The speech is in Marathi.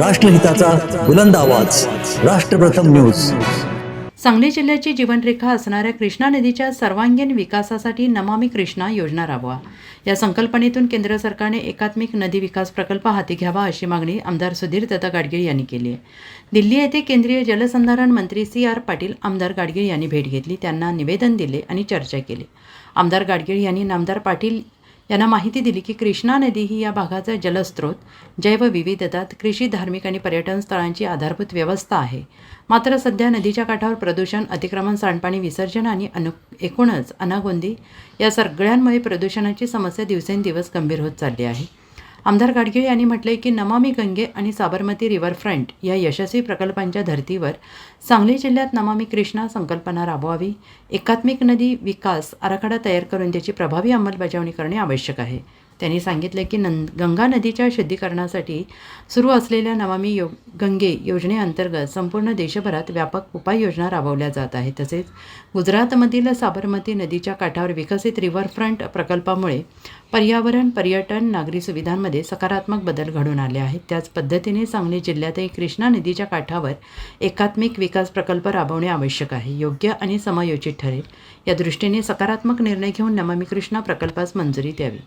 राष्ट्रहिताचा बुलंद आवाज. राष्ट्रप्रथम न्यूज. सांगली जिल्ह्याची जीवनरेखा असणाऱ्या कृष्णा नदीच्या सर्वांगीण विकासासाठी नमामी कृष्णा योजना राबवा. या संकल्पनेतून केंद्र सरकारने एकात्मिक नदी विकास प्रकल्प हाती घ्यावा अशी मागणी आमदार सुधीर दत्ता गाडगीळ यांनी केली आहे. दिल्ली येथे केंद्रीय जलसंधारण मंत्री सी आर पाटील आमदार गाडगीळ यांनी भेट घेतली. त्यांना निवेदन दिले आणि चर्चा केली. आमदार गाडगीळ यांनी नामदार पाटील यांना माहिती दिली की कृष्णा नदी ही या भागाचा जलस्रोत जैवविविधतात कृषी धार्मिक आणि पर्यटन स्थळांची आधारभूत व्यवस्था आहे. मात्र सध्या नदीच्या काठावर प्रदूषण अतिक्रमण सांडपाणी विसर्जन आणि अनु एकूणच अनागोंदी या सगळ्यांमुळे प्रदूषणाची समस्या दिवसेंदिवस गंभीर होत चालली आहे. आमदार गाडगीळ यांनी म्हटले की नमामी गंगे आणि साबरमती रिव्हरफ्रंट या यशस्वी प्रकल्पांच्या धर्तीवर सांगली जिल्ह्यात नमामी कृष्णा संकल्पना राबवावी एकात्मिक नदी विकास आराखडा तयार करून त्याची प्रभावी अंमलबजावणी करणे आवश्यक आहे. त्यांनी सांगितले की नं गंगा नदीच्या शुद्धीकरणासाठी सुरू असलेल्या नमामी यो गंगे योजनेअंतर्गत संपूर्ण देशभरात व्यापक उपाययोजना राबवल्या जात आहेत. तसेच गुजरातमधील साबरमती नदीच्या काठावर विकसित रिव्हरफ्रंट प्रकल्पामुळे पर्यावरण पर्यटन नागरी सुविधांमध्ये सकारात्मक बदल घडून आले आहेत. त्याच पद्धतीने सांगली जिल्ह्यातही कृष्णा नदीच्या काठावर एकात्मिक विकास प्रकल्प राबवणे आवश्यक आहे. योग्य आणि समयोचित ठरेल. या दृष्टीने सकारात्मक निर्णय घेऊन नमामी कृष्णा प्रकल्पास मंजुरी द्यावी.